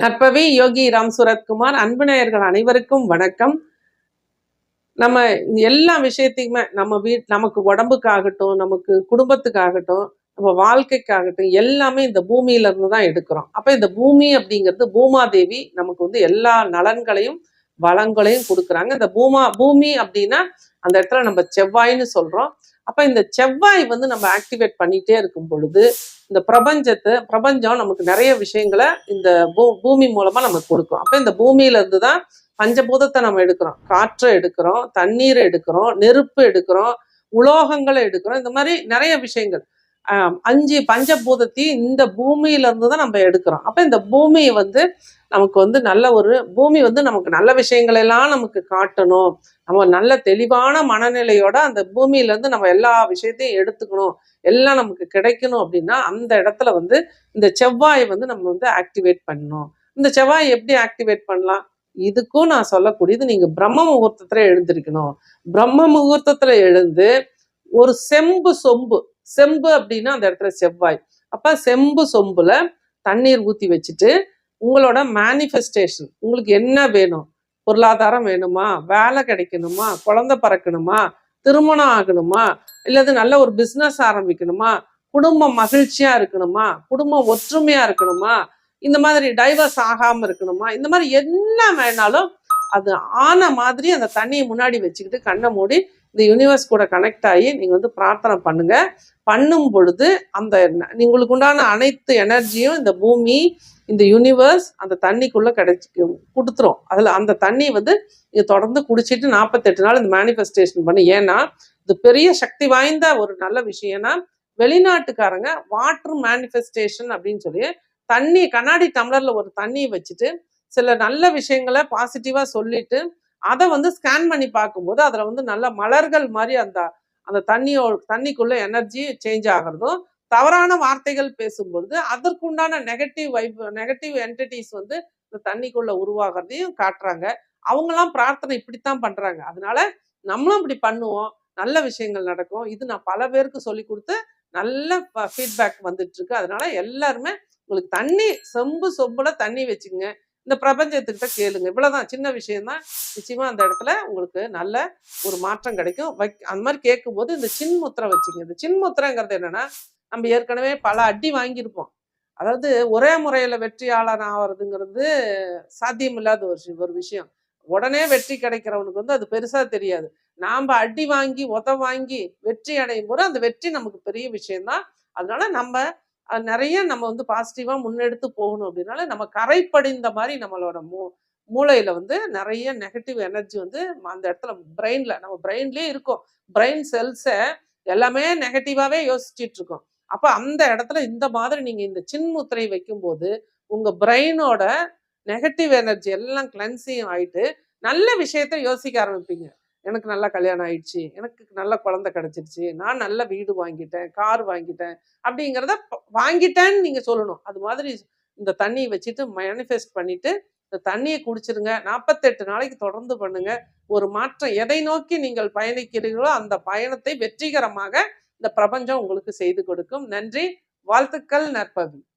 நற்பவி யோகி ராம் சூரத்குமார் அன்பு நேயர்கள் அனைவருக்கும் வணக்கம். நம்ம எல்லா விஷயத்தையுமே நம்ம வீட் நமக்கு உடம்புக்காகட்டும் நமக்கு குடும்பத்துக்காகட்டும் நம்ம வாழ்க்கைக்காகட்டும் எல்லாமே இந்த பூமியில இருந்து தான் எடுக்கிறோம். அப்ப இந்த பூமி அப்படிங்கிறது பூமாதேவி நமக்கு வந்து எல்லா நலன்களையும் வளங்களையும் கொடுக்குறாங்க. இந்த பூமா பூமி அப்படின்னா அந்த இடத்துல நம்ம செவ்வாய்ன்னு சொல்றோம். அப்ப இந்த செவ்வாய் வந்து நம்ம ஆக்டிவேட் பண்ணிட்டே இருக்கும் பொழுது இந்த பிரபஞ்சத்தை பிரபஞ்சம் நமக்கு நிறைய விஷயங்களை இந்த பூ பூமி மூலமா நமக்கு கொடுக்கும். அப்ப இந்த பூமியில இருந்து தான் பஞ்சபூதத்தை நம்ம எடுக்கிறோம். காற்றை எடுக்கிறோம் தண்ணீரை எடுக்கிறோம் நெருப்பு எடுக்கிறோம் உலோகங்களை எடுக்கிறோம். இந்த மாதிரி நிறைய விஷயங்கள். அஞ்சு பஞ்சபூதத்தையும் இந்த பூமியிலேருந்து தான் நம்ம எடுக்கிறோம். அப்போ இந்த பூமியை வந்து நமக்கு வந்து நல்ல ஒரு பூமி வந்து நமக்கு நல்ல விஷயங்களெல்லாம் நமக்கு காட்டணும். நம்ம நல்ல தெளிவான மனநிலையோட அந்த பூமியிலேருந்து நம்ம எல்லா விஷயத்தையும் எடுத்துக்கணும். எல்லாம் நமக்கு கிடைக்கணும் அப்படின்னா அந்த இடத்துல வந்து இந்த செவ்வாயை வந்து நம்ம வந்து ஆக்டிவேட் பண்ணணும். இந்த செவ்வாய் எப்படி ஆக்டிவேட் பண்ணலாம்? இதுக்கும் நான் சொல்லக்கூடியது நீங்கள் பிரம்ம முகூர்த்தத்தில் எழுந்திருக்கணும். பிரம்ம முகூர்த்தத்தில் எழுந்து ஒரு செம்பு சொம்பு செம்பு அப்படின்னா அந்த இடத்துல செவ்வாய். அப்ப செம்பு சொம்புல தண்ணீர் ஊத்தி வச்சுட்டு உங்களோட மேனிஃபெஸ்டேஷன் உங்களுக்கு என்ன வேணும்? பொருளாதாரம் வேணுமா? வேலை கிடைக்கணுமா? குழந்தை பிறக்கணுமா? திருமணம் ஆகணுமா? இல்லது நல்ல ஒரு பிஸ்னஸ் ஆரம்பிக்கணுமா? குடும்பம் மகிழ்ச்சியா இருக்கணுமா? குடும்பம் ஒற்றுமையா இருக்கணுமா? இந்த மாதிரி டைவர்ஸ் ஆகாம இருக்கணுமா? இந்த மாதிரி என்ன வேணாலும் அது ஆன மாதிரி அந்த தண்ணியை முன்னாடி வச்சுக்கிட்டு கண்ணை மூடி இந்த யூனிவர்ஸ் கூட கனெக்ட் ஆகி நீங்கள் வந்து பிரார்த்தனை பண்ணுங்கள் பண்ணும் பொழுது அந்த ந- உங்களுக்கு உண்டான அனைத்து எனர்ஜியும் இந்த பூமி இந்த யூனிவர்ஸ் அந்த தண்ணிக்குள்ளே கிடைச்சி கொடுத்துரும். அதில் அந்த தண்ணி வந்து நீங்கள் தொடர்ந்து குடிச்சிட்டு நாற்பத்தெட்டு நாள் இந்த மேனிஃபெஸ்டேஷன் பண்ணி. ஏன்னா இது பெரிய சக்தி வாய்ந்த ஒரு நல்ல விஷயம்னா வெளிநாட்டுக்காரங்க வாட்டர் மேனிஃபெஸ்டேஷன் அப்படின்னு சொல்லி தண்ணி கண்ணாடி டம்ளரில் ஒரு தண்ணியை வச்சுட்டு சில நல்ல விஷயங்களை பாசிட்டிவாக சொல்லிட்டு அதை வந்து ஸ்கேன் பண்ணி பார்க்கும்போது அதில் வந்து நல்ல மலர்கள் மாதிரி அந்த அந்த தண்ணியோ தண்ணிக்குள்ள எனர்ஜி சேஞ்ச் ஆகிறதும் தவறான வார்த்தைகள் பேசும்பொழுது அதற்குண்டான நெகட்டிவ் வைப் நெகட்டிவ் என்டிட்டிஸ் வந்து இந்த தண்ணிக்குள்ள உருவாகிறதையும் காட்டுறாங்க. அவங்களாம் பிரார்த்தனை இப்படித்தான் பண்றாங்க. அதனால நம்மளும் இப்படி பண்ணுவோம். நல்ல விஷயங்கள் நடக்கும். இது நான் பல பேருக்கு சொல்லி கொடுத்து நல்ல ஃபீட்பேக் வந்துட்டு இருக்கு. அதனால எல்லாருமே உங்களுக்கு தண்ணி செம்பு சொம்புல தண்ணி வச்சுக்கோங்க. இந்த பிரபஞ்சத்துக்கிட்ட கேளுங்க. இவ்வளவுதான். சின்ன விஷயம்தான் நிச்சயமா அந்த இடத்துல உங்களுக்கு நல்ல ஒரு மாற்றம் கிடைக்கும். வைக் அந்த மாதிரி கேட்கும்போது இந்த சின்முத்திரை வச்சுங்க. இந்த சின்முத்திரைங்கிறது என்னன்னா நம்ம ஏற்கனவே பல அடி வாங்கியிருப்போம். அதாவது ஒரே முறையில வெற்றியாளர் ஆகிறதுங்கிறது சாத்தியமில்லாத ஒரு ஒரு விஷயம். உடனே வெற்றி கிடைக்கிறவனுக்கு வந்து அது பெருசா தெரியாது. நாம அடி வாங்கி உத வாங்கி வெற்றி அடையும் போது அந்த வெற்றி நமக்கு பெரிய விஷயம்தான். அதனால நம்ம நிறைய நம்ம வந்து பாசிட்டிவா முன்னெடுத்து போகணும் அப்படின்னால நம்ம கரைப்படிந்த மாதிரி நம்மளோட மூ மூளையில வந்து நிறைய நெகட்டிவ் எனர்ஜி வந்து அந்த இடத்துல பிரெயின்ல நம்ம பிரெயின்லயே இருக்கும். பிரெயின் செல்ஸை எல்லாமே நெகட்டிவாவே யோசிச்சுட்டு இருக்கோம். அப்ப அந்த இடத்துல இந்த மாதிரி நீங்க இந்த சின்முத்திரை வைக்கும்போது உங்க பிரெயினோட நெகட்டிவ் எனர்ஜி எல்லாம் கிளென்சிங் ஆயிட்டு நல்ல விஷயத்த யோசிக்க ஆரம்பிப்பீங்க. எனக்கு நல்லா கல்யாணம் ஆயிடுச்சு. எனக்கு நல்ல குழந்தை கிடைச்சிருச்சு. நான் நல்ல வீடு வாங்கிட்டேன் கார் வாங்கிட்டேன் அப்படிங்கிறத ப- வாங்கிட்டேன்னு நீங்கள் சொல்லணும். அது மாதிரி இந்த தண்ணியை வச்சுட்டு மேனிஃபெஸ்ட் பண்ணிட்டு இந்த தண்ணியை குடிச்சிருங்க. நாற்பத்தெட்டு நாளைக்கு தொடர்ந்து பண்ணுங்க. ஒரு மாற்றம் எதை நோக்கி நீங்கள் பயணிக்கிறீர்களோ அந்த பயணத்தை வெற்றிகரமாக இந்த பிரபஞ்சம் உங்களுக்கு செய்து கொடுக்கும். நன்றி. வாழ்த்துக்கள் நற்பவி.